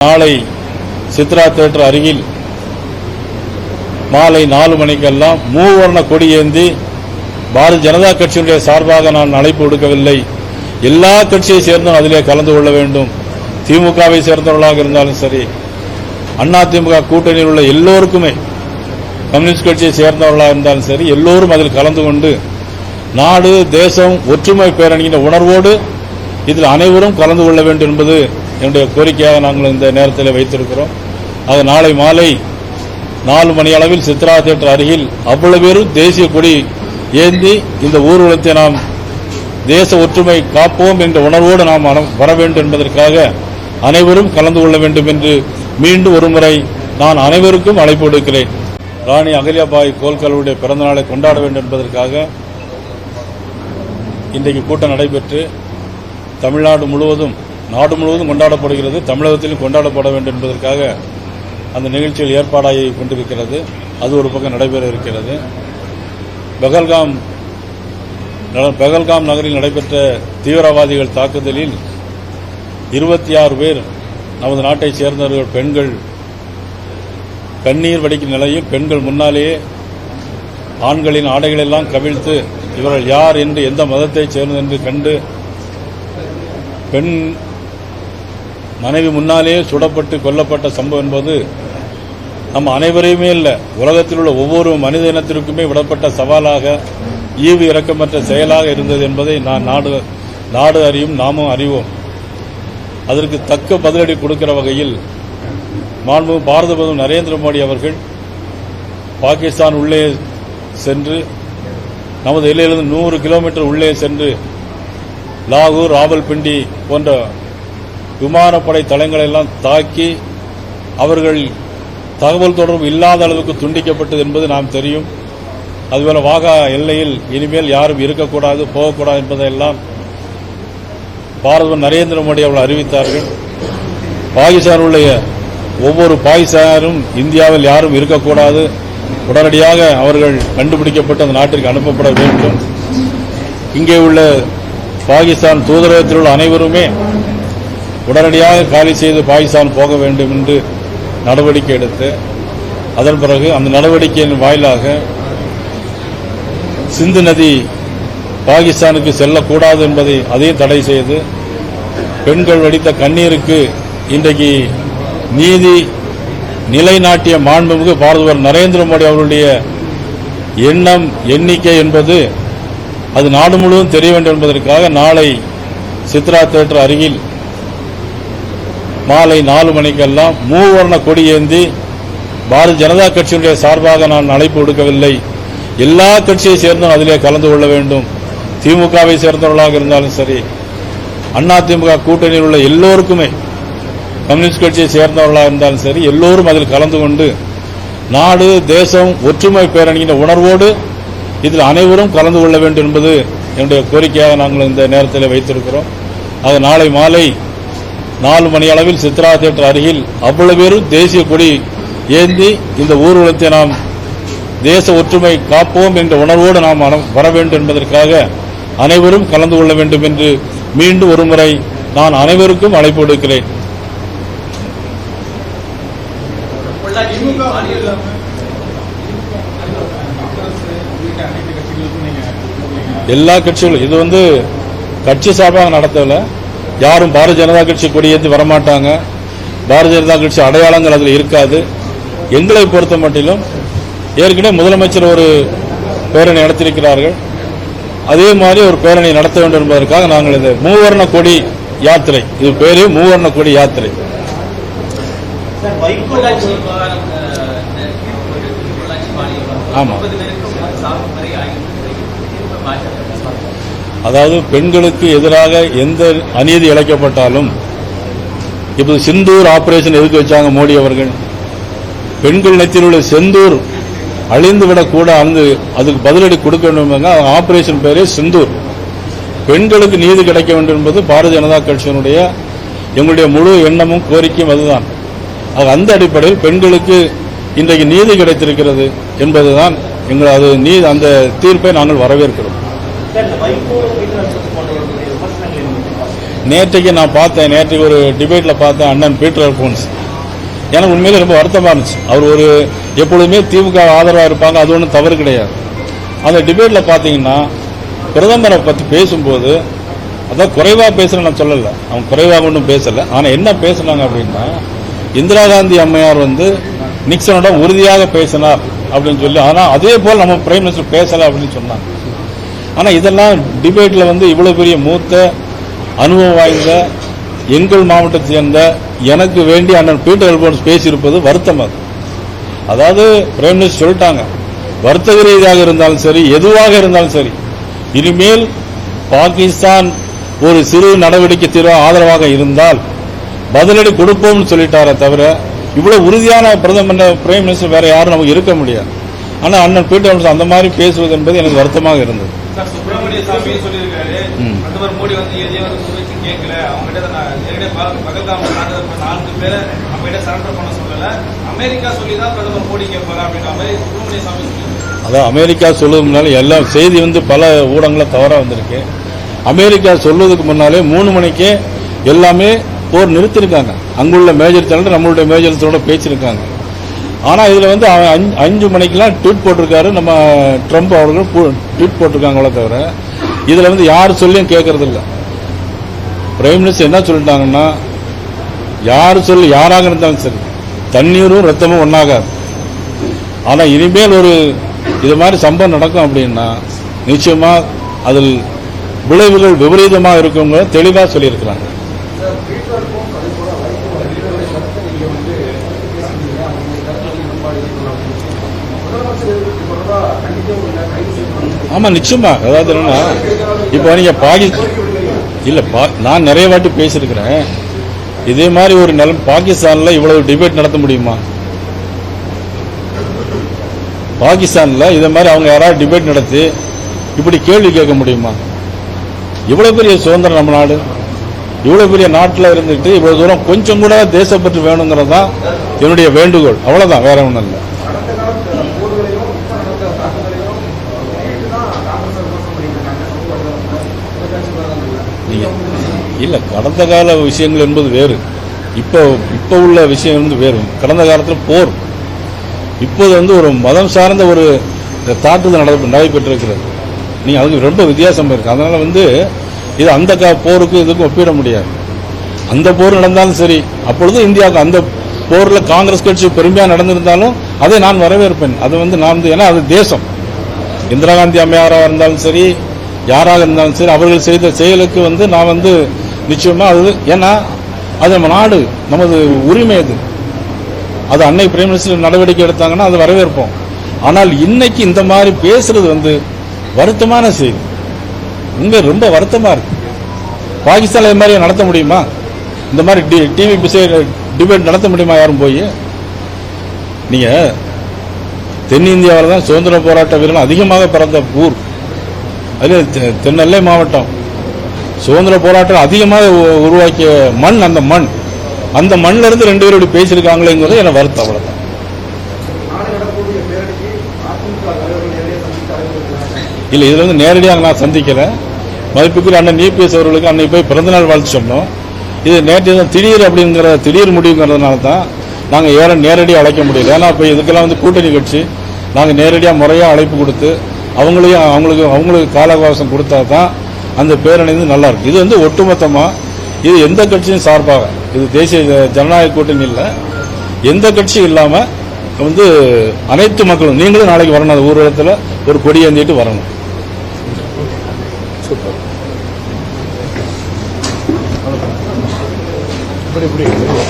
நாளை சித்ரா தேட்டர் அருகில் மாலை நாலு மணிக்கெல்லாம் மூவர்ண கொடி ஏந்தி பாரதிய ஜனதா கட்சியினுடைய சார்பாக நான் அழைப்பு விடுக்கவில்லை. எல்லா கட்சியை சேர்ந்தும் அதிலே கலந்து கொள்ள வேண்டும். திமுகவை சேர்ந்தவர்களாக இருந்தாலும் சரி அண்ணா திமுக கூட்டணியில் உள்ள எல்லோருக்குமே கம்யூனிஸ்ட் கட்சியை சேர்ந்தவர்களாக இருந்தாலும் சரி எல்லோரும் அதில் கலந்து கொண்டு நாடு தேசம் ஒற்றுமை பேரணியின் உணர்வோடு இதில் அனைவரும் கலந்து கொள்ள வேண்டும் என்பது என்னுடைய கோரிக்கையாக நாங்கள் இந்த நேரத்தில் வைத்திருக்கிறோம். அது நாளை மாலை நாலு மணி அளவில் சித்ரா தேட்டர் அருகில் அவ்வளவு பேரும் தேசிய கொடி ஏந்தி இந்த ஊர்வலத்தை நாம் தேச ஒற்றுமை காப்போம் என்ற உணர்வோடு நாம் வர வேண்டும் என்பதற்காக அனைவரும் கலந்து கொள்ள வேண்டும் என்று மீண்டும் ஒருமுறை நான் அனைவருக்கும் அழைப்பு விடுக்கிறேன். ராணி அகல்யாபாய் கோல்கலுடைய பிறந்த நாளை கொண்டாட வேண்டும் என்பதற்காக இன்றைக்கு கூட்டம் நடைபெற்று தமிழ்நாடு முழுவதும் நாடு முழுவதும் கொண்டாடப்படுகிறது தமிழகத்திலும் கொண்டாடப்பட வேண்டும் என்பதற்காக அந்த நிகழ்ச்சியில் ஏற்பாடாகி கொண்டிருக்கிறது. அது ஒரு பக்கம் நடைபெற இருக்கிறது. பெகல்காம் பெகல்காம் நகரில் நடைபெற்ற தீவிரவாதிகள் தாக்குதலில் இருபத்தி ஆறு பேர் நமது நாட்டைச் சேர்ந்தவர்கள் பெண்கள் கண்ணீர் வடிக்கும் நிலையில் பெண்கள் முன்னாலேயே ஆண்களின் ஆடைகளெல்லாம் கவிழ்த்து இவர்கள் யார் என்று எந்த மதத்தைச் சேர்ந்தது என்று கண்டு பெண் மனைவி முன்னாலேயே சுடப்பட்டு கொல்லப்பட்ட சம்பவம் என்பது நம் அனைவரையுமே இல்லை. உலகத்தில் உள்ள ஒவ்வொரு மனித இனத்திற்குமே விடப்பட்ட சவாலாக ஈவு இறக்கமற்ற செயலாக இருந்தது என்பதை நான் நாடு நாடு அறியும் நாமும் அறிவோம். அதற்கு தக்க பதிலடி கொடுக்கிற வகையில் மாண்பு பாரத பிரதமர் நரேந்திர மோடி அவர்கள் பாகிஸ்தான் உள்ளே சென்று நமது எல்லையிலிருந்து நூறு கிலோமீட்டர் உள்ளே சென்று லாகூர் ராவல்பிண்டி போன்ற விமானப்படை தளங்களை எல்லாம் தாக்கி அவர்கள் தகவல் தொடர்பு இல்லாத அளவுக்கு துண்டிக்கப்பட்டது என்பது நாம் தெரியும். அதுபோல வாகா எல்லையில் இனிமேல் யாரும் இருக்கக்கூடாது போகக்கூடாது என்பதையெல்லாம் பாரதம் நரேந்திர மோடி அவர்கள் அறிவித்தார்கள். பாகிஸ்தான் உள்ள ஒவ்வொரு பாகிஸ்தானும் இந்தியாவில் யாரும் இருக்கக்கூடாது. உடனடியாக அவர்கள் கண்டுபிடிக்கப்பட்டு அந்த நாட்டிற்கு அனுப்பப்பட வேண்டும். இங்கே உள்ள பாகிஸ்தான் தூதரகத்தில் உள்ள அனைவருமே உடனடியாக காலி செய்து பாகிஸ்தான் போக வேண்டும் என்று நடவடிக்கை எடுத்து அதன் பிறகு அந்த நடவடிக்கையின் வாயிலாக சிந்து நதி பாகிஸ்தானுக்கு செல்லக்கூடாது என்பதை அதையும் தடை செய்து பெண்கள் வடித்த கண்ணீருக்கு இன்றைக்கு நீதி நிலைநாட்டிய மாண்புமிகு பாரதவர் நரேந்திர மோடி அவருடைய எண்ணம் எண்ணிக்கை என்பது அது நாடு முழுவதும் தெரிய வேண்டும் என்பதற்காக நாளை சித்ரா தேட்டர் அருகில் மாலை நாலு மணிக்கெல்லாம் மூவர்ண கொடி ஏந்தி பாரதிய ஜனதா கட்சியினுடைய சார்பாக நான் அழைப்பு விடுக்கவில்லை. எல்லா கட்சியை சேர்ந்தும் அதிலே கலந்து கொள்ள வேண்டும். திமுகவை சேர்ந்தவர்களாக இருந்தாலும் சரி அண்ணா திமுக கூட்டணியில் உள்ள எல்லோருக்குமே கம்யூனிஸ்ட் கட்சியை சேர்ந்தவர்களாக இருந்தாலும் சரி எல்லோரும் அதில் கலந்து கொண்டு நாடு தேசம் ஒற்றுமை பேரணியின் உணர்வோடு இதில் அனைவரும் கலந்து கொள்ள வேண்டும் என்பது என்னுடைய கோரிக்கையாக நாங்கள் இந்த நேரத்தில் வைத்திருக்கிறோம். அது நாளை மாலை நாலு மணி அளவில் சித்ரா தியேட்டர் அருகில் அவ்வளவு பேரும் தேசிய கொடி ஏந்தி இந்த ஊர்வலத்தை நாம் தேச ஒற்றுமை காப்போம் என்ற உணர்வோடு நாம் வர வேண்டும் என்பதற்காக அனைவரும் கலந்து கொள்ள வேண்டும் என்று மீண்டும் ஒருமுறை நான் அனைவருக்கும் அழைப்பு விடுக்கிறேன். எல்லா கட்சிகளும் இது வந்து கட்சி சார்பாக நடத்தல யாரும் பாரதிய ஜனதா கட்சி கொடியேற்றி வரமாட்டாங்க. பாரதிய ஜனதா கட்சி அடையாளங்கள் அதில் இருக்காது. எங்களை பொறுத்த மட்டிலும் ஏற்கனவே முதலமைச்சர் ஒரு பேரணி நடத்தியிருக்கிறார்கள். அதே மாதிரி ஒரு பேரணி நடத்த வேண்டும் என்பதற்காக நாங்கள் இந்த மூவர்ண கொடி யாத்திரை இது பேரு மூவர்ண கொடி யாத்திரை. ஆமாம் அதாவது பெண்களுக்கு எதிராக எந்த அநீதி இழைக்கப்பட்டாலும் இப்போது சிந்தூர் ஆபரேஷன் எதுக்கு வச்சாங்க மோடி அவர்கள்? பெண்கள் நெத்தியில் உள்ள செந்தூர் அழிந்து விடக்கூட அந்த அதுக்கு பதிலடி கொடுக்க வேண்டும் ஆபரேஷன் பேரே சிந்தூர். பெண்களுக்கு நீதி கிடைக்க வேண்டும் என்பது பாரதிய ஜனதா கட்சியினுடைய எங்களுடைய முழு எண்ணமும் கோரிக்கையும் அதுதான். அது அந்த அடிப்படையில் பெண்களுக்கு இன்றைக்கு நீதி கிடைத்திருக்கிறது என்பதுதான் எங்கள் அது நீ அந்த தீர்ப்பை நாங்கள் வரவேற்கிறோம். நேற்றைக்கு நான் பார்த்தேன் நேற்றைக்கு ஒரு டிபேட்ல பார்த்தேன் அண்ணன் பீட்டர் அல்போன்ஸ் எனக்கு உண்மையிலே ரொம்ப வருத்தமா இருந்துச்சு. அவர் ஒரு எப்பொழுதுமே திமுக ஆதரவா இருப்பாங்க அது ஒன்றும் தவறு கிடையாது. அந்த டிபேட்ல பாத்தீங்கன்னா பிரதமரை பத்தி பேசும்போது அதான் குறைவாக பேசுறேன் நான் சொல்லலை. அவன் குறைவாக ஒன்றும் பேசலை. ஆனால் என்ன பேசுனாங்க அப்படின்னா இந்திரா காந்தி அம்மையார் வந்து நிக்சனோட உறுதியாக பேசினார் அப்படின்னு சொல்லி ஆனால் அதே போல் நம்ம பிரைம் மினிஸ்டர் பேசலை அப்படின்னு சொன்னாங்க. ஆனால் இதெல்லாம் டிபேட்டில் வந்து இவ்வளோ பெரிய மூத்த அனுபவம் வாய்ந்த எங்கள் மாவட்டத்தை சேர்ந்த எனக்கு வேண்டி அண்ணன் பீட்டர் அல்போன்ஸ் பேசியிருப்பது வருத்தம் அது அதாவது பிரைம் மினிஸ்டர் சொல்லிட்டாங்க வர்த்தக ரீதியாக இருந்தாலும் சரி எதுவாக இருந்தாலும் சரி இனிமேல் பாகிஸ்தான் ஒரு சிறு நடவடிக்கை தீர்வு ஆதரவாக இருந்தால் பதிலடி கொடுப்போம்னு சொல்லிட்டாரே தவிர இவ்வளவு உறுதியான பிரதமர் பிரைம் மினிஸ்டர் வேற யாரும் நமக்கு இருக்க முடியாது. ஆனால் அண்ணன் பீட்டர் அந்த மாதிரி பேசுவது என்பது எனக்கு வருத்தமாக இருந்தது. சார் சுப்பிரமணிய சாமி சொல்லியிருக்காரு. பிரதமர் மோடி வந்து எதையும் வந்து முன்வச்சு கேட்கல? அவங்க கிட்ட நான் நேரடியாக பகல்காம நாங்கள் நான்கு பேரை கிட்ட சரண்டர் பண்ண சொல்லல. அமெரிக்கா சொல்லி தான் பிரதமர் மோடி கேட்பாரு அப்படின்ற மாதிரி சுப்பிரமணிய சாமி அதான் அமெரிக்கா சொல்லுறதுனால எல்லாம் செய்தி வந்து பல ஊடகங்கள தவறா வந்திருக்கு. அமெரிக்கா சொல்வதுக்கு முன்னாலே மூணு மணிக்கே எல்லாமே போர் நிறுத்திருக்காங்க அங்குள்ள மேஜர் தலைவர் நம்மளுடைய மேஜர் தலைவரோட பேச்சிருக்காங்க ஆனால் இதில் வந்து அவன் அஞ்சு- அஞ்சு ட்வீட் போட்டிருக்காரு. நம்ம ட்ரம்ப் அவர்கள் ட்வீட் போட்டிருக்காங்களே தவிர இதில் வந்து யார் சொல்லியும் கேட்கறது இல்ல பிரைம் மினிஸ்டர் என்ன சொல்லிட்டாங்கன்னா யார் சொல்லி யாராக இருந்தாலும் சரி தண்ணீரும் ரத்தமும் ஒன்றாகாது ஆனால் இனிமேல் ஒரு இது மாதிரி சம்பவம் நடக்கும் அப்படின்னா நிச்சயமாக அதில் விளைவுகள் விபரீதமாக இருக்குங்க தெளிவாக சொல்லியிருக்கிறாங்க. ஆமாம் நிச்சயமா. அதாவது என்னன்னா இப்போ நீங்கள் பாகி இல்லை பா- நான் நிறைய வாட்டி பேசியிருக்கிறேன். இதே மாதிரி ஒரு நிலம் பாகிஸ்தானில் இவ்வளவு டிபேட் நடத்த முடியுமா? பாகிஸ்தானில் இதே மாதிரி அவங்க யாராவது டிபேட் நடத்தி இப்படி கேள்வி கேட்க முடியுமா? இவ்வளோ பெரிய சுதந்திரம் நம்ம நாடு. இவ்வளோ பெரிய நாட்டில் இருந்துட்டு இவ்வளோ தூரம் கொஞ்சம் கூட தேசப்பற்று வேணுங்கிறது தான் என்னுடைய வேண்டுகோள். அவ்வளோதான் வேற ஒன்றும் இல்லை. இல்லை கடந்த கால விஷயங்கள் என்பது வேறு. இப்போ இப்போ உள்ள விஷயம் வந்து வேறு. கடந்த காலத்தில் போர். இப்போது வந்து ஒரு மதம் சார்ந்த ஒரு தாக்குதல் நட நடைபெற்றிருக்கிறது. நீங்கள் அதுக்கு ரொம்ப வித்தியாசம் இருக்கு. அதனால் வந்து இது அந்த கா போருக்கு இதுக்கும் ஒப்பிட முடியாது. அந்த போர் நடந்தாலும் சரி அப்பொழுது இந்தியாவுக்கு அந்த போரில் காங்கிரஸ் கட்சி பெருமையாக நடந்திருந்தாலும் அதை நான் வரவேற்பேன். அது வந்து நான் வந்து ஏன்னா அது தேசம். இந்திரா காந்தி அம்மையாராக இருந்தாலும் சரி யாராக இருந்தாலும் சரி அவர்கள் செய்த செயலுக்கு வந்து நான் வந்து நிச்சயமா அது ஏன்னா அது நம்ம நாடு நமது உரிமை அது. அது அன்னை பிரைம் மினிஸ்டர் நடவடிக்கை எடுத்தாங்கன்னா அது வரவேற்போம். ஆனால் இன்னைக்கு இந்த மாதிரி பேசுறது வந்து வருத்தமான செய்தி. இங்கே ரொம்ப வருத்தமா இருக்கு. பாகிஸ்தான் இது மாதிரி நடத்த முடியுமா? இந்த மாதிரி டிவி டிபேட் நடத்த முடியுமா யாரும் போய்? நீங்க தென்னிந்தியாவில் தான் சுதந்திர போராட்ட வீரர்கள் அதிகமாக பிறந்த ஊர். அது தெ- மாவட்டம். சுதந்திர போராட்டம் அதிகமாக உ- உருவாக்கிய மண் அந்த மண். அந்த மண்ணில் இருந்து ரெண்டு பேரும் இப்படி பேசியிருக்காங்களேங்கிறது எனக்கு வருத்தம் அவ்வளோதான் இல்லை இதில் வந்து நேரடியாக நான் சந்திக்கிறேன் மதிப்புக்குரிய அண்ணன் நீபிஎஸ் அவர்களுக்கு அன்னைக்கு போய் பிறந்தநாள் வாழ்த்து சொன்னோம். இது நேற்று தான் திடீர் அப்படிங்கிற திடீர் முடிவுங்கிறதுனால தான் நாங்கள் ஏற நேரடியாக அழைக்க முடியல. ஏன்னா இப்போ இதுக்கெல்லாம் வந்து கூட்டணி கட்சி நாங்கள் நேரடியாக முறையாக அழைப்பு கொடுத்து அவங்களையும் அவங்களுக்கு அவங்களுக்கு கால அவகாசம் கொடுத்தா தான் அந்த பேரணி வந்து நல்லா இருக்கு இது வந்து ஒட்டுமொத்தமாக இது எந்த கட்சியும் சார்பாக இது தேசிய ஜ- ஜனநாயக கூட்டணி இல்லை எந்த கட்சியும் இல்லாமல் வந்து அனைத்து மக்களும் நீங்களும் நாளைக்கு வரணும் அந்த ஊர்வலத்தில் ஒரு கொடி ஏந்திட்டு வரணும். ஆதி